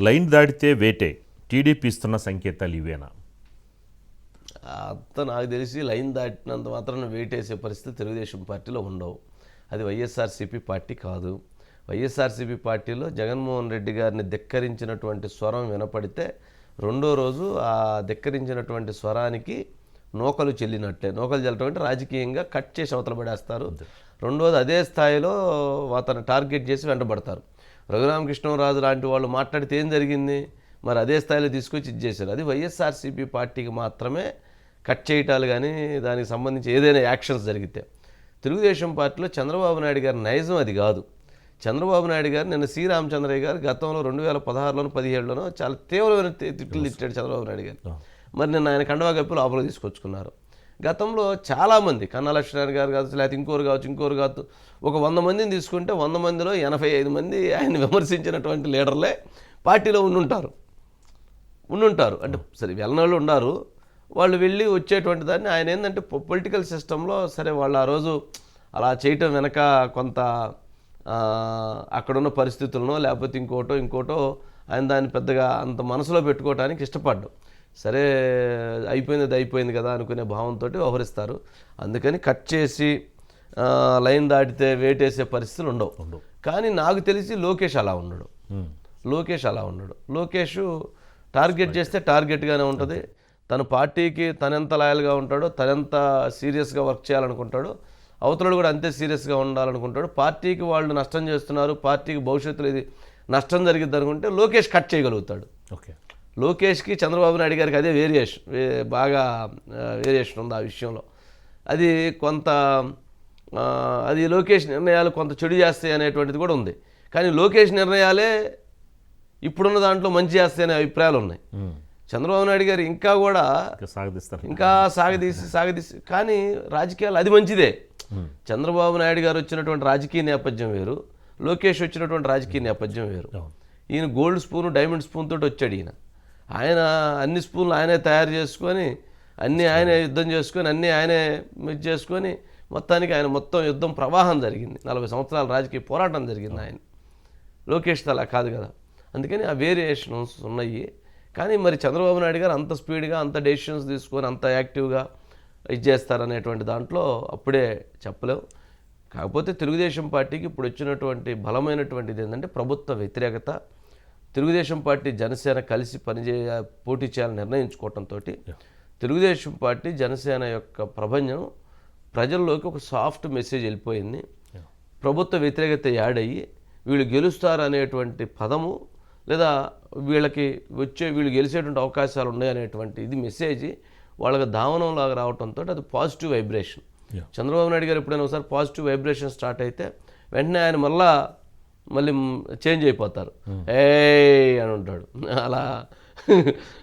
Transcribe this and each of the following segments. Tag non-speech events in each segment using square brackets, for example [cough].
Line దాటితే వేటే. TDP ఇస్తున్న సంకేతాలు ఇవేనా? అంత నాకు తెలిసి లైన్ దాటినంత మాత్రాన వేటేసే పరిస్థితి తెలుగుదేశం పార్టీలో ఉండవు. అది వైఎస్ఆర్సీపీ పార్టీ కాదు. వైఎస్ఆర్సీపీ పార్టీలో జగన్మోహన్ రెడ్డి గారిని ధిక్కరించినటువంటి స్వరం వినపడితే రెండో రోజు ఆ ధిక్కరించినటువంటి స్వరానికి నూకలు చెల్లినట్లే నూకలు చెల్లటం అంటే రాజకీయంగా కట్ చేసి అవతల పడేస్తారు. రెండోది అదే స్థాయిలో అతను టార్గెట్ చేసి వెంటబడతారు. రఘురామకృష్ణరాజు లాంటి వాళ్ళు మాట్లాడితే ఏం జరిగింది? మరి అదే స్థాయిలో తీసుకొచ్చి ఇది చేశారు. అది వైఎస్ఆర్సీపీ పార్టీకి మాత్రమే కట్ చేయటాలు కానీ దానికి సంబంధించి ఏదైనా యాక్షన్స్ జరిగితే. తెలుగుదేశం పార్టీలో చంద్రబాబు నాయుడు గారి నైజం అది కాదు. చంద్రబాబు నాయుడు గారు నిన్న సి. రామచంద్రయ్య గారు గతంలో రెండు వేల పదహారులోనూ పదిహేడులోనూ చాలా తీవ్రమైన తిట్లు తిట్టాడు చంద్రబాబు నాయుడు గారు. మరి నిన్న ఆయన కండవా కప్పి లోపల తీసుకొచ్చుకున్నారు. గతంలో చాలామంది కన్నా లక్ష్మీనారాయణ గారు కావచ్చు లేకపోతే ఇంకోరు కావచ్చు ఇంకోరు కావచ్చు ఒక వంద మందిని తీసుకుంటే వంద మందిలో ఎనభై ఐదు మంది ఆయన విమర్శించినటువంటి లీడర్లే పార్టీలో ఉండుంటారు. ఉండుంటారు. అంటే సరే వెళ్ళినోళ్ళు ఉన్నారు వాళ్ళు వెళ్ళి వచ్చేటువంటి దాన్ని ఆయన ఏంటంటే పొలిటికల్ సిస్టంలో సరే వాళ్ళు ఆ రోజు అలా చేయటం వెనక కొంత అక్కడున్న పరిస్థితులను లేకపోతే ఇంకోటో ఇంకోటో ఆయన దాన్ని పెద్దగా అంత మనసులో పెట్టుకోవడానికి ఇష్టపడ్డాం. సరే అయిపోయింది అది అయిపోయింది కదా అనుకునే భావంతో వ్యవహరిస్తారు. అందుకని కట్ చేసి లైన్ దాటితే వేటేసే పరిస్థితులు ఉండవు. కానీ నాకు తెలిసి లోకేష్ అలా ఉన్నాడు లోకేష్ అలా ఉన్నాడు లోకేష్ టార్గెట్ చేస్తే టార్గెట్గానే ఉంటుంది. తన పార్టీకి తనెంత లాయల్గా ఉంటాడో తనెంత సీరియస్గా వర్క్ చేయాలనుకుంటాడో అవతలడు కూడా అంతే సీరియస్గా ఉండాలనుకుంటాడు. పార్టీకి వాళ్ళు నష్టం చేస్తున్నారు పార్టీకి భవిష్యత్తులో ఇది నష్టం జరిగిద్ది అనుకుంటే లోకేష్ కట్ చేయగలుగుతాడు. ఓకే. లోకేష్కి చంద్రబాబు నాయుడు గారికి అదే వేరియేషన్ బాగా వేరియేషన్ ఉంది ఆ విషయంలో. అది కొంత అది లోకేష్ నిర్ణయాలు కొంత చెడు చేస్తాయి అనేటువంటిది కూడా ఉంది. కానీ లోకేష్ నిర్ణయాలే ఇప్పుడున్న దాంట్లో మంచి చేస్తాయి అనే అభిప్రాయాలు ఉన్నాయి. చంద్రబాబు నాయుడు గారు ఇంకా కూడా సాగదీస్తారు. ఇంకా సాగదీసి సాగదీసి కానీ రాజకీయాలు అది మంచిదే. చంద్రబాబు నాయుడు గారు వచ్చినటువంటి రాజకీయ నేపథ్యం వేరు లోకేష్ వచ్చినటువంటి రాజకీయ నేపథ్యం వేరు. ఈయన గోల్డ్ స్పూన్ డైమండ్ స్పూన్ తోటి వచ్చాడు ఈయన. ఆయన అన్ని స్పూన్లు ఆయనే తయారు చేసుకొని అన్నీ ఆయనే యుద్ధం చేసుకొని అన్నీ ఆయనే ఇది చేసుకొని మొత్తానికి ఆయన మొత్తం యుద్ధం ప్రవాహం జరిగింది. నలభై సంవత్సరాల రాజకీయ పోరాటం జరిగింది ఆయన. లోకేష్ అలా కాదు కదా. అందుకని ఆ వేరియేషన్స్ ఉన్నాయి. కానీ మరి చంద్రబాబు నాయుడు గారు అంత స్పీడ్గా అంత డెసిషన్స్ తీసుకొని అంత యాక్టివ్గా ఇది చేస్తారనేటువంటి దాంట్లో అప్పుడే చెప్పలేవు. కాకపోతే తెలుగుదేశం పార్టీకి ఇప్పుడు వచ్చినటువంటి బలమైనటువంటిది ఏంటంటే ప్రభుత్వ వ్యతిరేకత. తెలుగుదేశం పార్టీ జనసేన కలిసి పనిచేయ పోటీ చేయాలని నిర్ణయించుకోవటంతో తెలుగుదేశం పార్టీ జనసేన యొక్క ప్రభంజనం ప్రజల్లోకి ఒక సాఫ్ట్ మెసేజ్ వెళ్ళిపోయింది. ప్రభుత్వ వ్యతిరేకత యాడ్ అయ్యి వీళ్ళు గెలుస్తారు అనేటువంటి పదము లేదా వీళ్ళకి వచ్చే వీళ్ళు గెలిచేటువంటి అవకాశాలు ఉన్నాయి అనేటువంటి ఇది మెసేజ్ వాళ్ళకి దావనంలాగా రావడంతో అది పాజిటివ్ వైబ్రేషన్. చంద్రబాబు నాయుడు గారు ఎప్పుడైనా ఒకసారి పాజిటివ్ వైబ్రేషన్ స్టార్ట్ అయితే వెంటనే ఆయన మళ్ళా మళ్ళీ చేంజ్ అయిపోతారు. ఏ అని ఉంటాడు. అలా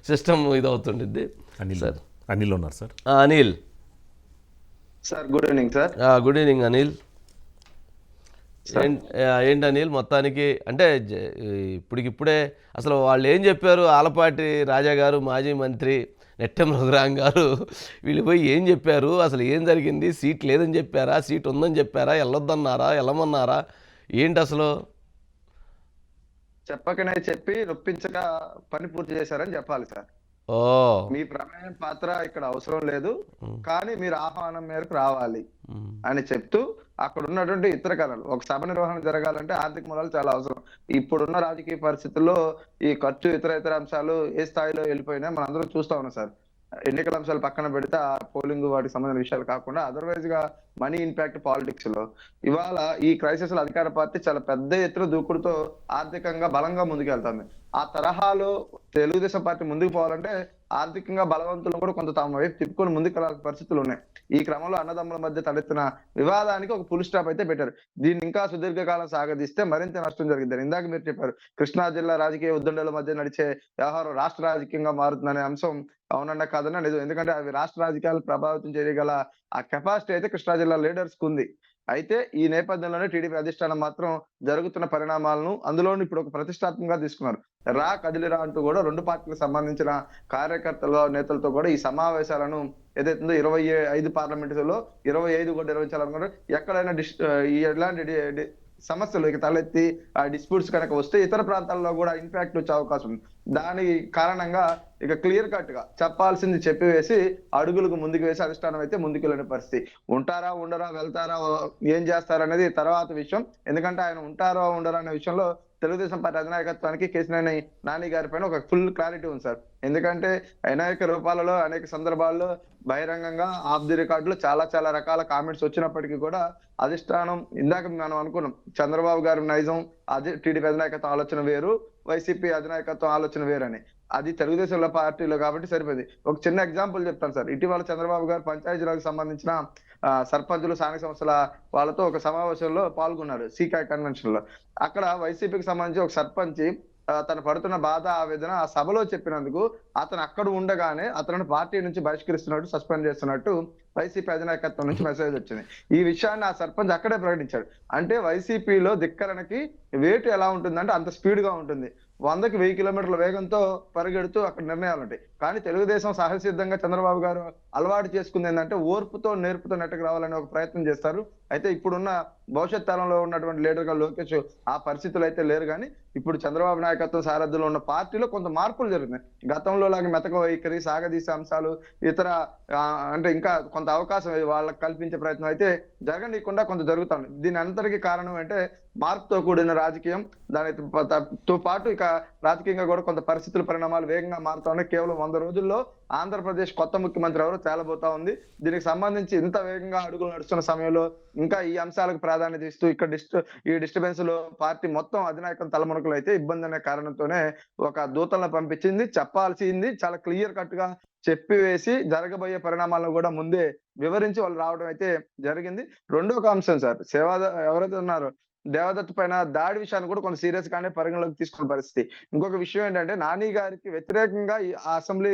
సిస్టమ్ ఇది అవుతుండిద్ది అనిల్ అనిల్ ఉన్నారు సార్. ఆ, Anil. Sir good evening sir. ఆ, గుడ్ ఈవినింగ్ అనిల్. ఏంటి అనిల్? మొత్తానికి అంటే ఇప్పటికిప్పుడే అసలు వాళ్ళు ఏం చెప్పారు? ఆలపాటి రాజా గారు మాజీ మంత్రి నెట్టెం రఘురాం గారు వీళ్ళు పోయి ఏం చెప్పారు? అసలు ఏం జరిగింది? సీట్ లేదని చెప్పారా? సీట్ ఉందని చెప్పారా? వెళ్ళొద్దన్నారా? వెళ్ళమన్నారా? ఏంటి అసలు? చెప్పకనే చెప్పి నొప్పించక పని పూర్తి చేశారని చెప్పాలి సార్. ఓ. మీ ప్రమేయం పాత్ర ఇక్కడ అవసరం లేదు కానీ మీరు ఆహ్వానం మేరకు రావాలి అని చెప్తూ అక్కడ ఉన్నటువంటి ఇతర కళలు ఒక సభ నిర్వహణ జరగాలంటే ఆర్థిక మూలాలు చాలా అవసరం. ఇప్పుడున్న రాజకీయ పరిస్థితుల్లో ఈ ఖర్చు ఇతర ఇతర అంశాలు ఏ స్థాయిలో వెళ్ళిపోయినా మనం అందరం చూస్తా ఉన్నాం సార్. ఎన్నికల అంశాలు పక్కన పెడితే ఆ పోలింగ్ వాటికి సంబంధించిన విషయాలు కాకుండా అదర్వైజ్గా మనీ ఇంపాక్ట్ పాలిటిక్స్లో. ఇవాళ ఈ క్రైసిస్లో అధికార పార్టీ చాలా పెద్ద ఎత్తున దూకుడుతో ఆర్థికంగా బలంగా ముందుకెళ్తుంది. ఆ తరహాలో తెలుగుదేశం పార్టీ ముందుకు పోవాలంటే ఆర్థికంగా బలవంతులు కూడా కొంత తమ వైపు తిప్పుకొని ముందుకు వెళ్ళాల్సిన పరిస్థితులు ఉన్నాయి. ఈ క్రమంలో అన్నదమ్ముల మధ్య తలెత్తిన వివాదానికి ఒక ఫుల్ స్టాప్ అయితే పెట్టారు. దీన్ని ఇంకా సుదీర్ఘకాలం సాగదీస్తే మరింత నష్టం జరిగిందని ఇందాక మీరు చెప్పారు. కృష్ణా జిల్లా రాజకీయ ఉద్దండల మధ్య నడిచే వ్యవహారం రాష్ట్ర రాజకీయంగా మారుతుందనే అంశం అవునన్నా కాదన్నా నిజం. ఎందుకంటే అవి రాష్ట్ర రాజకీయాలు ప్రభావితం చేయగల ఆ కెపాసిటీ అయితే కృష్ణా జిల్లా లీడర్స్కు ఉంది అయితే ఈ నేపథ్యంలోనే టీడీపీ అధిష్టానం మాత్రం జరుగుతున్న పరిణామాలను అందులోని ఇప్పుడు ఒక ప్రతిష్టాత్మకంగా తీసుకున్నారు. రా కదిలిరా అంటూ కూడా రెండు పార్టీలకు సంబంధించిన కార్యకర్తల నేతలతో కూడా ఈ సమావేశాలను ఏదైతుందో ఇరవై ఐదు పార్లమెంటులో ఇరవై ఐదు కూడా నిర్వహించాలనుకున్నారు. ఎక్కడైనా డిస్ ఈ ఎలాంటి సమస్యలు ఇక తలెత్తి ఆ డిస్ప్యూట్స్ కనుక వస్తే ఇతర ప్రాంతాల్లో కూడా ఇంపాక్ట్ వచ్చే అవకాశం ఉంది. దాని కారణంగా ఇక క్లియర్ కట్గా చెప్పాల్సింది చెప్పివేసి అడుగులకు ముందుకు వేసి అధిష్టానం అయితే ముందుకు వెళ్ళిన పరిస్థితి. ఉంటారా ఉండరా వెళ్తారా ఏం చేస్తారనేది తర్వాత విషయం. ఎందుకంటే ఆయన ఉంటారో ఉండరా అనే విషయంలో తెలుగుదేశం పార్టీ అధినాయకత్వానికి కేసీఆర్ నాని గారి పైన ఒక ఫుల్ క్లారిటీ ఉంది సార్. ఎందుకంటే అనేక రూపాలలో అనేక సందర్భాల్లో బహిరంగంగా ఆఫ్ ది రికార్డులో చాలా చాలా రకాల కామెంట్స్ వచ్చినప్పటికీ కూడా అధిష్టానం ఇందాక మనం అనుకున్నాం చంద్రబాబు గారి నైజం అది టీడీపీ అధినాయకత్వం ఆలోచన వేరు వైసీపీ అధినాయకత్వం ఆలోచన వేరు అని అది తెలుగుదేశంలో పార్టీలో కాబట్టి సరిపోయింది. ఒక చిన్న ఎగ్జాంపుల్ చెప్తాను సార్. ఇటీవల చంద్రబాబు గారు పంచాయతీరాజ్కి సంబంధించిన సర్పంచులు స్థానిక సంస్థల వాళ్ళతో ఒక సమావేశంలో పాల్గొన్నారు సీకాయ్ కన్వెన్షన్లో. అక్కడ వైసీపీకి సంబంధించి ఒక సర్పంచ్ తను పడుతున్న బాధ ఆవేదన ఆ సభలో చెప్పినందుకు అతను అక్కడ ఉండగానే అతను పార్టీ నుంచి బహిష్కరిస్తున్నట్టు సస్పెండ్ చేస్తున్నట్టు వైసీపీ అధినాయకత్వం నుంచి మెసేజ్ వచ్చింది. ఈ విషయాన్ని ఆ సర్పంచ్ అక్కడే ప్రకటించాడు. అంటే వైసీపీలో ధిక్కరణకి వేటు ఎలా ఉంటుందంటే అంత స్పీడ్గా ఉంటుంది. వందకి వెయ్యి కిలోమీటర్ల వేగంతో పరిగెడుతూ అక్కడ నిర్ణయాలు ఉంటాయి కానీ తెలుగుదేశం సహసిద్ధంగా చంద్రబాబు గారు అలవాటు చేసుకుంది ఏంటంటే ఓర్పుతో నేర్పుతో నెట్టకు రావాలని ఒక ప్రయత్నం చేస్తారు. అయితే ఇప్పుడున్న భవిష్యత్ తరంలో ఉన్నటువంటి లీడర్గా లోకేష్ ఆ పరిస్థితులు అయితే లేరు కానీ ఇప్పుడు చంద్రబాబు నాయకత్వం సారథ్యంలో ఉన్న పార్టీలో కొంత మార్పులు జరుగుతున్నాయి. గతంలో లాగా మెతక వైఖరి సాగదీసే అంశాలు ఇతర అంటే ఇంకా కొంత అవకాశం వాళ్ళకి కల్పించే ప్రయత్నం అయితే జరగనీయకుండా కొంత జరుగుతుంది దీని అంతటికి కారణం అంటే మార్పుతో కూడిన రాజకీయం దానితో పాటు ఇక రాజకీయంగా కూడా కొంత పరిస్థితుల పరిణామాలు వేగంగా మారుతా ఉన్నాయి. కేవలం వంద రోజుల్లో ఆంధ్రప్రదేశ్ కొత్త ముఖ్యమంత్రి ఎవరో? తేలబోతా ఉంది. దీనికి సంబంధించి ఇంత వేగంగా అడుగులు నడుస్తున్న సమయంలో ఇంకా ఈ అంశాలకు ప్రాధాన్యత ఇస్తూ ఇక్కడ డిస్ట్ ఈ డిస్టర్బెన్స్లో పార్టీ మొత్తం అధినాయకం తలమునకలు అయితే ఇబ్బంది అనే కారణంతోనే ఒక దూతలను పంపించింది. చెప్పాల్సింది చాలా క్లియర్ కట్గా చెప్పివేసి జరగబోయే పరిణామాలను కూడా ముందే వివరించి వాళ్ళు రావడం అయితే జరిగింది. రెండో ఒక అంశం సార్ సేవా ఎవరైతే ఉన్నారో దేవదత్ పైన దాడి విషయాన్ని కూడా కొంత సీరియస్ గానే పరిగణలోకి తీసుకున్న పరిస్థితి. ఇంకొక విషయం ఏంటంటే నాని గారికి వ్యతిరేకంగా ఈ అసెంబ్లీ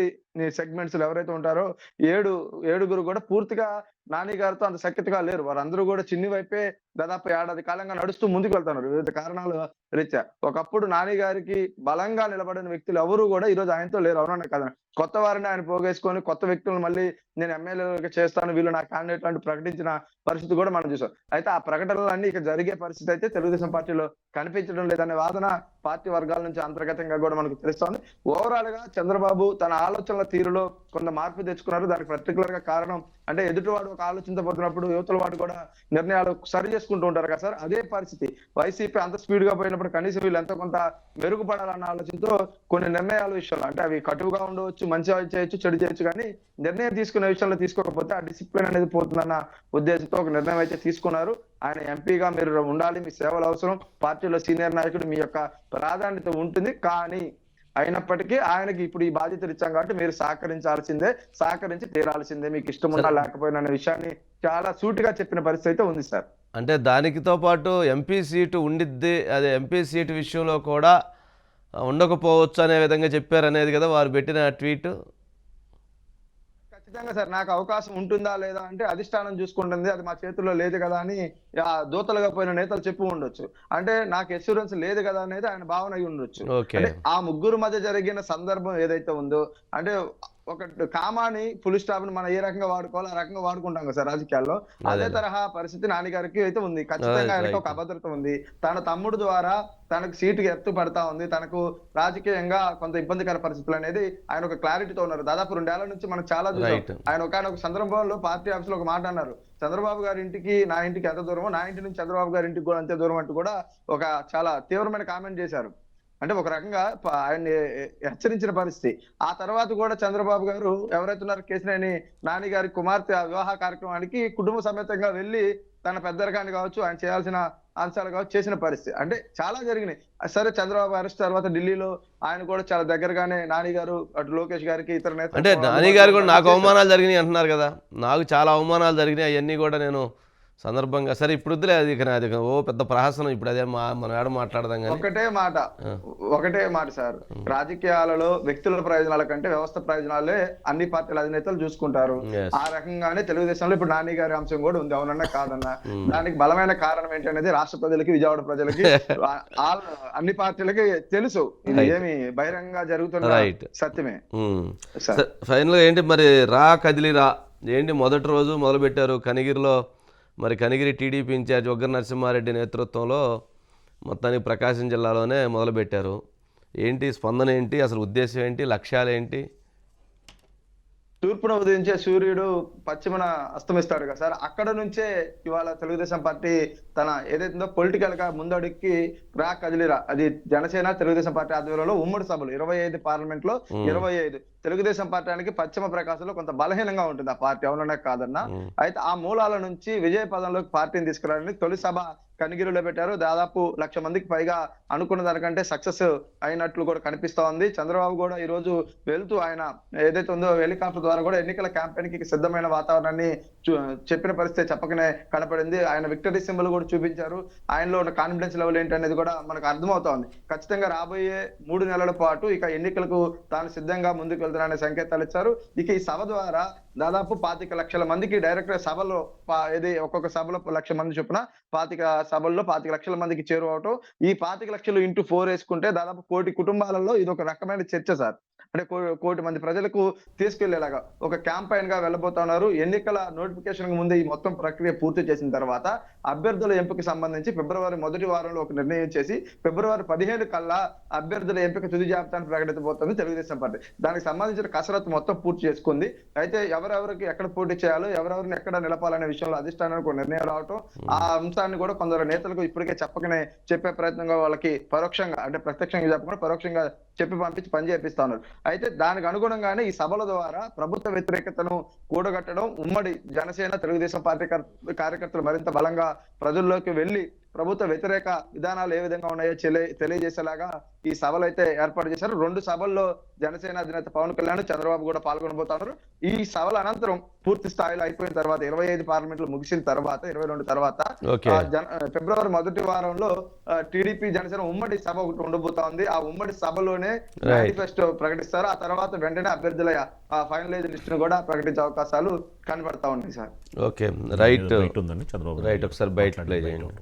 సెగ్మెంట్స్ ఎవరైతే ఉంటారో ఏడు ఏడుగురు కూడా పూర్తిగా నాని గారితో అంత సఖ్యతగా లేరు. వారందరూ కూడా చిన్ని వైపే దాదాపు ఏడాది కాలంగా నడుస్తూ ముందుకు వెళ్తున్నారు. వివిధ కారణాలు రీత్యా. ఒకప్పుడు నాని గారికి బలంగా నిలబడిన వ్యక్తులు ఎవరు కూడా ఈ రోజు ఆయనతో లేరు. అవునా కదా. కొత్త వారిని ఆయన పోగేసుకొని కొత్త వ్యక్తులను మళ్ళీ నేను ఎమ్మెల్యేగా చేస్తాను. వీళ్ళు నా క్యాండిడేట్ అంటూ ప్రకటించిన పరిస్థితి కూడా మనం చూసాం. అయితే ఆ ప్రకటనలన్నీ ఇక జరిగే పరిస్థితి అయితే తెలుగుదేశం పార్టీలో కనిపించడం లేదనే వాదన పార్టీ వర్గాల నుంచి అంతర్గతంగా కూడా మనకు తెలుస్తోంది. ఓవరాల్గా చంద్రబాబు తన ఆలోచనల తీరులో కొంత మార్పు తెచ్చుకున్నారు. దానికి పర్టికులర్గా కారణం అంటే ఎదుటివాడు ఒక ఆలోచించబోతున్నప్పుడు యువతల వాడు కూడా నిర్ణయాలు సరి చేసుకుంటూ ఉంటారు కదా సార్? అదే పరిస్థితి. వైసీపీ అంత స్పీడ్గా పోయినప్పుడు కనీసం వీళ్ళు ఎంతో కొంత మెరుగుపడాలన్న ఆలోచనతో కొన్ని నిర్ణయాల విషయంలో అంటే అవి కటువుగా ఉండవచ్చు మంచి చేయొచ్చు చెడు చేయొచ్చు కానీ నిర్ణయం తీసుకునే విషయంలో తీసుకోకపోతే ఆ డిసిప్లిన్ అనేది పోతుందన్న ఉద్దేశంతో ఒక నిర్ణయం అయితే తీసుకున్నారు. ఆయన ఎంపీగా మీరు ఉండాలి మీ సేవలు అవసరం పార్టీలో సీనియర్ నాయకుడు మీ యొక్క ప్రాధాన్యత ఉంటుంది. కానీ అయినప్పటికీ ఆయనకి ఇప్పుడు ఈ బాధ్యతలు ఇచ్చాం కాబట్టి మీరు సహకరించాల్సిందే సహకరించి తీరాల్సిందే. మీకు ఇష్టం ఉన్నా లేకపోయినా అనే విషయాన్ని చాలా సూటిగా చెప్పిన పరిస్థితి అయితే ఉంది సార్. అంటే దానికితో పాటు ఎంపీ సీటు ఉండిద్ది అదే ఎంపీ సీటు విషయంలో కూడా ఉండకపోవచ్చు అనే విధంగా చెప్పారు అనేది కదా వారు పెట్టిన ట్వీట్. ఖచ్చితంగా సార్ నాకు అవకాశం ఉంటుందా లేదా అంటే అధిష్టానం చూసుకుంటుంది అది మా చేతుల్లో లేదు కదా అని ఆ దూతలుగా పోయిన నేతలు చెప్పి ఉండొచ్చు. అంటే నాకు ఎష్యూరెన్స్ లేదు కదా అనేది ఆయన భావన అయి ఉండొచ్చు. అంటే ఆ ముగ్గురు మధ్య జరిగిన సందర్భం ఏదైతే ఉందో అంటే ఒక కామాని ఫుల్ స్టాప్ని మనం ఏ రకంగా వాడుకోవాలో ఆ రకంగా వాడుకుంటాం కదా సార్ రాజకీయాల్లో. అదే. తరహా పరిస్థితి నాన్నగారికి అయితే ఉంది. ఖచ్చితంగా ఆయనకు ఒక. అభద్రత ఉంది. తన తమ్ముడు ద్వారా తనకు సీటుకి ఎత్తు పడతా ఉంది. తనకు రాజకీయంగా కొంత ఇబ్బందికర పరిస్థితులు అనేది ఆయన ఒక క్లారిటీతో ఉన్నారు. దాదాపు రెండేళ్ళ నుంచి మనం చాలా చూసాం. ఆయన ఒక సందర్భంలో పార్టీ ఆఫీస్లో ఒక మాట అన్నారు. చంద్రబాబు గారి ఇంటికి నా ఇంటికి ఎంత దూరమో నా ఇంటి నుంచి చంద్రబాబు గారి ఇంటికి కూడా అంతే దూరం అంటూ కూడా ఒక చాలా తీవ్రమైన కామెంట్ చేశారు. అంటే ఒక రకంగా ఆయన్ని హెచ్చరించిన పరిస్థితి. ఆ తర్వాత కూడా చంద్రబాబు గారు ఎవరైతే ఉన్నారో కేసినేని నాని గారి కుమార్తె వివాహ కార్యక్రమానికి కుటుంబ సమేతంగా వెళ్ళి తన పెద్దరికాన్ని కావచ్చు ఆయన చేయాల్సిన అంశాలు కావచ్చు చేసిన పరిస్థితి. అంటే చాలా జరిగినాయి. సరే చంద్రబాబు అరెస్ట్ తర్వాత ఢిల్లీలో ఆయన కూడా చాలా దగ్గరగానే నాని గారు అటు లోకేష్ గారికి ఇతర నేతలు అంటే నాని గారు కూడా నాకు అవమానాలు జరిగినాయి అంటున్నారు కదా. నాకు చాలా అవమానాలు జరిగినాయి. అవన్నీ కూడా నేను సందర్భంగా సరే ఇప్పుడు వద్దులే అది ఇక ఓ పెద్ద ప్రహసనం ఇప్పుడు అదే మా మనం ఏడ మాట్లాడదాం కానీ ఒకటే మాట. ఒకటే మాట సార్. రాజకీయాలలో వ్యక్తుల ప్రయోజనాల కంటే వ్యవస్థ ప్రయోజనాలే అన్ని పార్టీల అధినేతలు చూసుకుంటారు. ఆ రకంగానే తెలుగుదేశంలో ఇప్పుడు నాని గారి అంశం కూడా ఉంది అవునన్నా కాదన్నా. దానికి బలమైన కారణం ఏంటి అనేది రాష్ట్ర ప్రజలకి విజయవాడ ప్రజలకి [laughs] అన్ని పార్టీలకి తెలుసు. ఇది. ఏమి బహిరంగంగా జరుగుతున్న. సత్యమే. ఫైనల్గా ఏంటి మరి రా కదిలి రా ఏంటి మొదటి రోజు మొదలుపెట్టారు కనిగిరిలో? మరి కనిగిరి టీడీపీ ఇన్ఛార్జ్ ఒగ్గర నరసింహారెడ్డి నేతృత్వంలో మొత్తానికి ప్రకాశం జిల్లాలోనే మొదలుపెట్టారు. ఏంటి? స్పందన ఏంటి? అసలు ఉద్దేశం ఏంటి? లక్ష్యాలు ఏంటి? తూర్పున ఉదయించే సూర్యుడు పశ్చిమన అస్తమిస్తాడు కదా సార్. అక్కడ నుంచే ఇవాళ తెలుగుదేశం పార్టీ తన ఏదైతుందో పొలిటికల్గా ముందడుక్కి రా కదిలిరా అది జనసేన తెలుగుదేశం పార్టీ ఆధ్వర్యంలో ఉమ్మడి సభలు. ఇరవై ఐదు పార్లమెంట్లో ఇరవై ఐదు. తెలుగుదేశం పార్టీకి పశ్చిమ ప్రకాశంలో కొంత బలహీనంగా ఉంటుంది ఆ పార్టీ అవుననే కాదన్నా. అయితే ఆ మూలాల నుంచి విజయ పదంలోకి పార్టీని తీసుకురావడానికి తొలి సభ కనిగిరిలో పెట్టారు. దాదాపు లక్ష మందికి పైగా అనుకున్న దానికంటే సక్సెస్ అయినట్లు కూడా కనిపిస్తా ఉంది. చంద్రబాబు కూడా ఈ రోజు వెళ్తూ ఆయన ఏదైతే ఉందో హెలికాప్టర్ ద్వారా కూడా ఎన్నికల క్యాంపెయిన్కి సిద్ధమైన వాతావరణాన్ని చూ- చెప్పిన పరిస్థితి చెప్పకనే కనపడింది. ఆయన విక్టరీ సింబల్ కూడా చూపించారు. ఆయనలో ఉన్న కాన్ఫిడెన్స్ లెవెల్ ఏంటనేది కూడా మనకు అర్థమవుతా ఉంది. ఖచ్చితంగా రాబోయే మూడు నెలల పాటు ఇక ఎన్నికలకు తాను సిద్ధంగా ముందుకు వెళ్తున్నారనే సంకేతాలు ఇచ్చారు. ఇక ఈ సభ ద్వారా దాదాపు పాతిక లక్షల మందికి డైరెక్ట్ సభలో ఇది ఒక్కొక్క సభలో లక్ష మంది చొప్పున పాతిక సభల్లో పాతిక లక్షల మందికి చేరువవటం. ఈ పాతిక లక్షలు ఇంటూ ఫోర్ వేసుకుంటే దాదాపు కోటి కుటుంబాలలో ఇది ఒక రకమైన చర్చ సార్. అంటే కో- కోటి మంది ప్రజలకు తీసుకెళ్ళేలాగా ఒక క్యాంపైన్గా వెళ్ళబోతున్నారు. ఎన్నికల నోటిఫికేషన్ ముందే ఈ మొత్తం ప్రక్రియ పూర్తి చేసిన తర్వాత అభ్యర్థుల ఎంపిక సంబంధించి ఫిబ్రవరి మొదటి వారంలో ఒక నిర్ణయం చేసి ఫిబ్రవరి పదిహేను కల్లా అభ్యర్థుల ఎంపిక తుది జాబితాను ప్రకటించబోతుంది తెలుగుదేశం పార్టీ. దానికి సంబంధించిన కసరత్తు మొత్తం పూర్తి చేసుకుంది. అయితే ఎవరెవరికి ఎక్కడ పోటీ చేయాలో ఎవరెవరిని ఎక్కడ నిలపాలనే విషయంలో అధిష్టానానికి ఒక నిర్ణయం రావటం ఆ అంశాన్ని కూడా కొందరు నేతలకు ఇప్పటికే చెప్పకనే చెప్పే ప్రయత్నంగా వాళ్ళకి పరోక్షంగా అంటే ప్రత్యక్షంగా చెప్పకుండా పరోక్షంగా చెప్పి పంపించి పని చేపిస్తా ఉన్నారు అయితే దానికి అనుగుణంగానే ఈ సభల ద్వారా ప్రభుత్వ వ్యతిరేకతను కూడగట్టడం ఉమ్మడి జనసేన తెలుగుదేశం పార్టీ కార్యకర్తలు మరింత బలంగా ప్రజల్లోకి వెళ్ళి ప్రభుత్వ వ్యతిరేక విధానాలు ఏ విధంగా ఉన్నాయో తెలియజేసేలాగా ఈ సభలు అయితే ఏర్పాటు చేశారు. రెండు సభల్లో జనసేన అధినేత పవన్ కళ్యాణ్ చంద్రబాబు కూడా పాల్గొనబోతున్నారు. ఈ సభల అనంతరం పూర్తి స్థాయిలో అయిపోయిన తర్వాత ఇరవై ఐదు పార్లమెంట్లు ముగిసిన తర్వాత ఇరవై రెండు తర్వాత ఫిబ్రవరి మొదటి వారంలో టీడీపీ జనసేన ఉమ్మడి సభ ఒకటి ఉండబోతా ఉంది. ఆ ఉమ్మడి సభలోనే మేనిఫెస్టో ప్రకటిస్తారు. ఆ తర్వాత వెంటనే అభ్యర్థుల ఫైనలైజ్ లిస్ట్ను కూడా ప్రకటించే అవకాశాలు కనబడతా ఉన్నాయి సార్. ఓకే. రైట్. రైట్ ఉందండి చంద్రబాబు రైట్. ఒకసారి బయట ప్లే చేయండి.